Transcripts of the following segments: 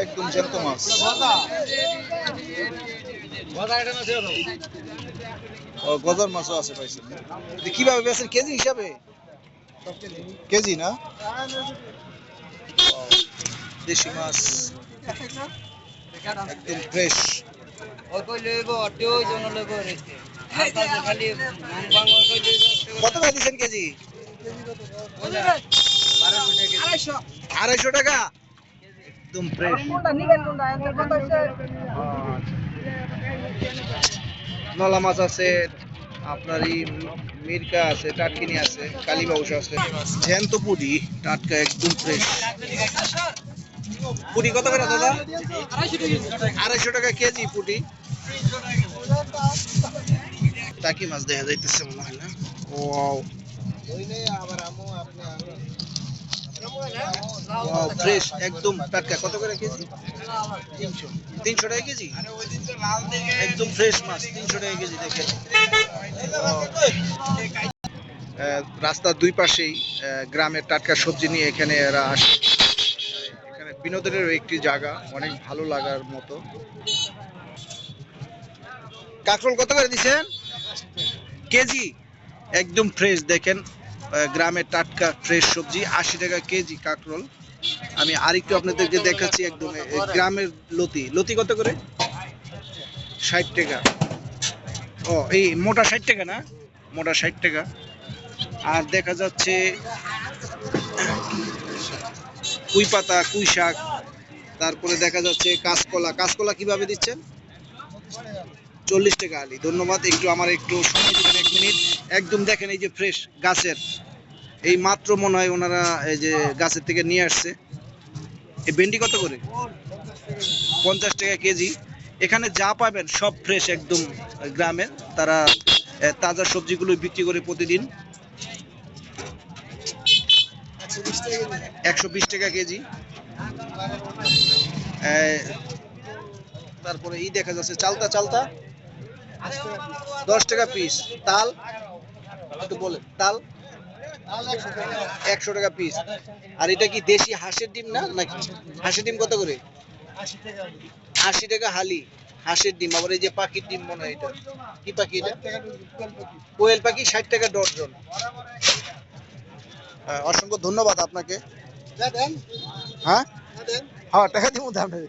একদম জ্যান্ত মাছ। গজার মাছও আছে কীভাবে কেজি হিসাবে? কেজি না? দেশি মাছ। একদম ফ্রেশ কত দিচ্ছেন কেজি? আড়াইশো টাকা? একদম ফ্রেশ নলা মাছ আছে, আপনার এই মিরকা আছে, টাটকিনি আছে কালীবাউস আছে। জ্যান্ত পুরি, টাটকা একদম ফ্রেশ কত করে দাদা? আড়াইশো টাকা কেজি পুটি টাকি মাছ দেখা যাইতেছে মনে হয় না? Wow wow. ফ্রেশ একদম টাটকা। কত করে কেজি? তিনশো। তিনশো টাকা কেজি? একদম ফ্রেশ মাছ, তিনশো টাকা কেজি, দেখেন। রাস্তার দুই পাশেই গ্রামের টাটকা সবজি নিয়ে এখানে এরা আসে এখানে বিনোদনের একটি জায়গা, অনেক ভালো লাগার মতো। কাঁকরোল কত করে দিছেন কেজি? একদম ফ্রেশ দেখেন। গ্রামের টাটকা ফ্রেশ সবজি, আশি টাকা কেজি কাঁকরোল। আমি আরেকটু আপনাদেরকে দেখাচ্ছি একদম গ্রামের লতি। লতি কত করে? ষাট টাকা। ও, এই মোটা ষাট টাকা না? মোটা ষাট টাকা। আর দেখা যাচ্ছে কুই পাতা কুই শাক, তারপরে দেখা যাচ্ছে কাঁচকলা। কাঁচকলা কীভাবে দিচ্ছেন? চল্লিশ টাকা আলি। ধন্যবাদ, একটু আমার একটু সময় এক মিনিট। একদম দেখেন এই যে ফ্রেশ গাছের। এই মাত্র মনে হয় ওনারা এই যে গাছের থেকে নিয়ে আসছে। এই ভেন্ডি কত করে? পঞ্চাশ টাকা কেজি। এখানে যা পাবেন সব ফ্রেশ একদম গ্রামের তারা তাজা সবজিগুলো বিক্রি করে প্রতিদিন। একশো বিশ টাকা কেজি। তারপরে ই দেখা যাচ্ছে চালতা চালতা। দশ টাকা পিস তাল একটু বলেন তাল? একশো টাকা পিস আর এটা কি দেশি হাঁসের ডিম না নাকি? হাঁসের ডিম কত করে? আশি টাকা হালি হাঁসের ডিম। আবার এই যে পাখির ডিম মনে হয় এটা। কি পাখি এটা? কোয়েল পাখি ষাট টাকা ডজন। হ্যাঁ, অসংখ্য ধন্যবাদ আপনাকে। হ্যাঁ? হ্যাঁ টাকা দিব আপনাকে।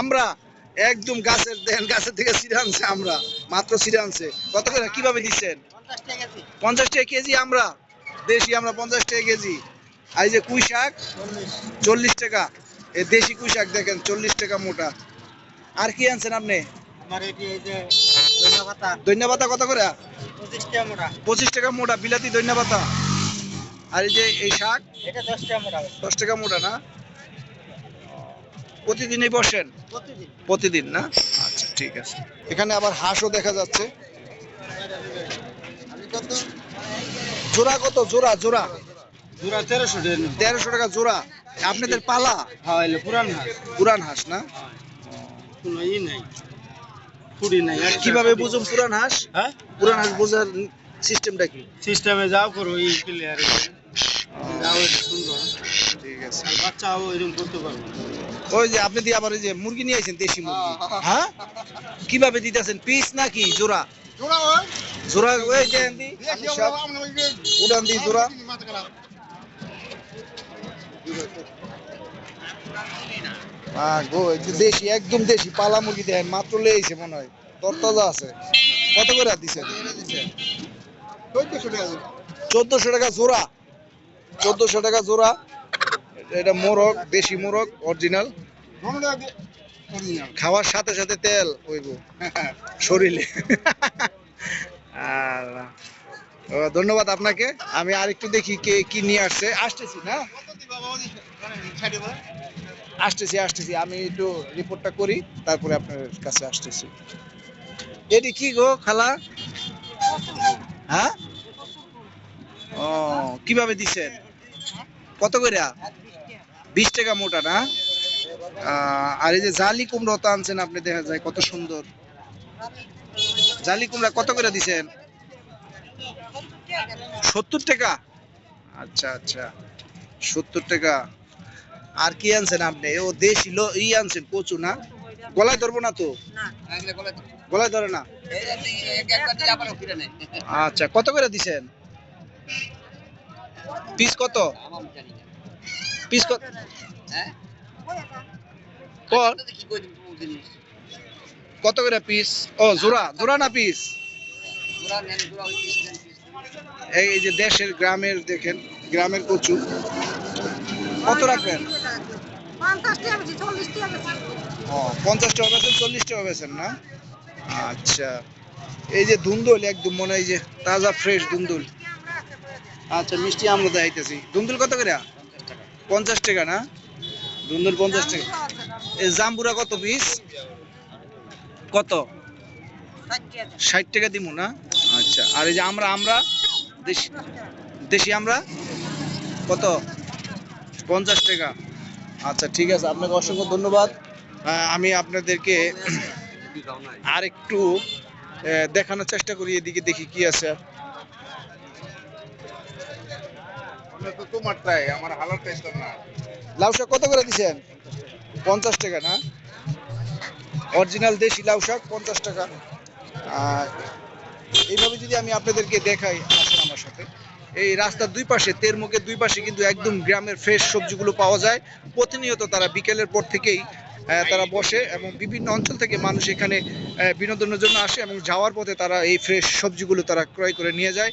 আমরা একদম গাছের দেন গাছের থেকে সিরে আনছে আমরা মাত্র সিরে আনছে। কত করে? কীভাবে দিচ্ছেন? পঞ্চাশ টাকা কেজি আমরা দেশি আমরা পঞ্চাশ টাকা কেজি। আর এই যে কুই শাক চল্লিশ টাকা। এই দেশি কুই শাক দেখেন চল্লিশ টাকা মোটা। আর কি আনছেন আপনি? ধনিয়া পাতা কত করে? পঁচিশ টাকা মোটা। বিলাতি ধনিয়া পাতা আর এই যে এই শাক? এটা দশ টাকা মোটা দশ টাকা মোটা না? প্রতিদিনই বসেন? প্রতিদিন। না? আচ্ছা ঠিক আছে। এখানে আবার হাঁসও দেখা যাচ্ছে। জোড়া কত? জোড়া জোড়া। জোড়া তেরোশো টাকা তেরোশো টাকা জোড়া। আপনাদের পালা? হ্যাঁ পুরান হাঁস। পুরান হাঁস না? কোনো ই নাই। কুড়ি নাই। কীভাবে বুঝুম পুরান হাঁস? হ্যাঁ? পুরান হাঁস বোঝার সিস্টেমটা কি? সিস্টেমে যাও করো এই প্লেয়ার ওই যে আপনি দিয়ে আবার ওই যে মুরগি নিয়ে আইছেন দেশি মুরগি। হ্যাঁ। কীভাবে দিতেছেন? পিস নাকি জোড়া? জোড়া ওই। যে উড়ান দি জোড়া। আহ, গো এই যে দেশি একদম দেশি পালা মুরগি দেন মাত্র লেইছে মনে হয়। তরতাজা আছে। কত করে দিছেন চোদ্দশো টাকা জোড়া? চোদ্দশো টাকা জোড়া। এটা মোরগ দেশি মোরগ অরিজিনাল খাওয়ার সাথে সাথে তেল হইব শরীরে। আর ধন্যবাদ আপনাকে। আমি আরেকটু দেখি কে কি নিয়ে আসছে। আসতেছি না? আসতেছি আসতেছি। আমি একটু রিপোর্টটা করি তারপরে আপনার কাছে আসতেছি। এটি কি গো খালা? হ্যাঁ? ও কীভাবে দিছেন কত করে বিশ টাকা মোটা না আর এই যে জালি কুমড়ো তো আনছেন আপনি দেখা যায় কত সুন্দর জালি কুমড়া কত করে দিছেন সত্তর টাকা আচ্ছা আচ্ছা সত্তর টাকা আর কি আনছেন আপনি ও দেশি ই আনছেন কচু না গলায় ধরবো না তো গলায় ধরে না আচ্ছা কত করে দিছেন পিস কত? পিস কত? কত করে পিস? ও, জোড়া। জোড়া না পিস? এই যে দেশের, গ্রামের দেখেন, গ্রামের কচু। কত রাখবেন? পঞ্চাশ টাকা বেছেন চল্লিশ না? আচ্ছা। এই যে ধুন্দুল একদম মনে হয় যে তাজা ফ্রেশ ধুন্দুল আচ্ছা মিষ্টি আমরা দেখাইতেছি দুন্দুল কত করে? পঞ্চাশ টাকা না? ধুন্দুল পঞ্চাশ টাকা। এই জাম্বুরা কত পিস কত? ষাট টাকা দিব না? আচ্ছা আর এই যে আমরা আমরা? দেশি দেশি আমরা? কত? পঞ্চাশ টাকা। আচ্ছা ঠিক আছে, আপনাকে অসংখ্য ধন্যবাদ। আমি আপনাদেরকে আর একটু দেখানোর চেষ্টা করি, এদিকে দেখি কি আছে। পঞ্চাশ টাকা আর এইভাবে যদি আমি আপনাদেরকে দেখাই এই রাস্তার দুই পাশে দুই পাশে কিন্তু একদম গ্রামের ফ্রেশ সবজিগুলো পাওয়া যায়। প্রতিনিয়ত তারা বিকেলের পর থেকেই তারা বসে এবং বিভিন্ন অঞ্চল থেকে মানুষ এখানে বিনোদনের জন্য আসে এবং যাওয়ার পথে তারা এই ফ্রেশ সবজিগুলো তারা ক্রয় করে নিয়ে যায়।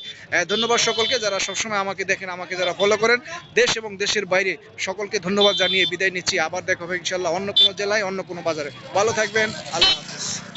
ধন্যবাদ সকলকে যারা সবসময় আমাকে দেখেন, আমাকে যারা ফলো করেন। দেশ এবং দেশের বাইরে সকলকে ধন্যবাদ জানিয়ে বিদায় নিচ্ছি। আবার দেখা হবে ইনশাল্লাহ অন্য কোনো জেলায়, অন্য কোনো বাজারে। ভালো থাকবেন, আল্লাহ হাফিজ।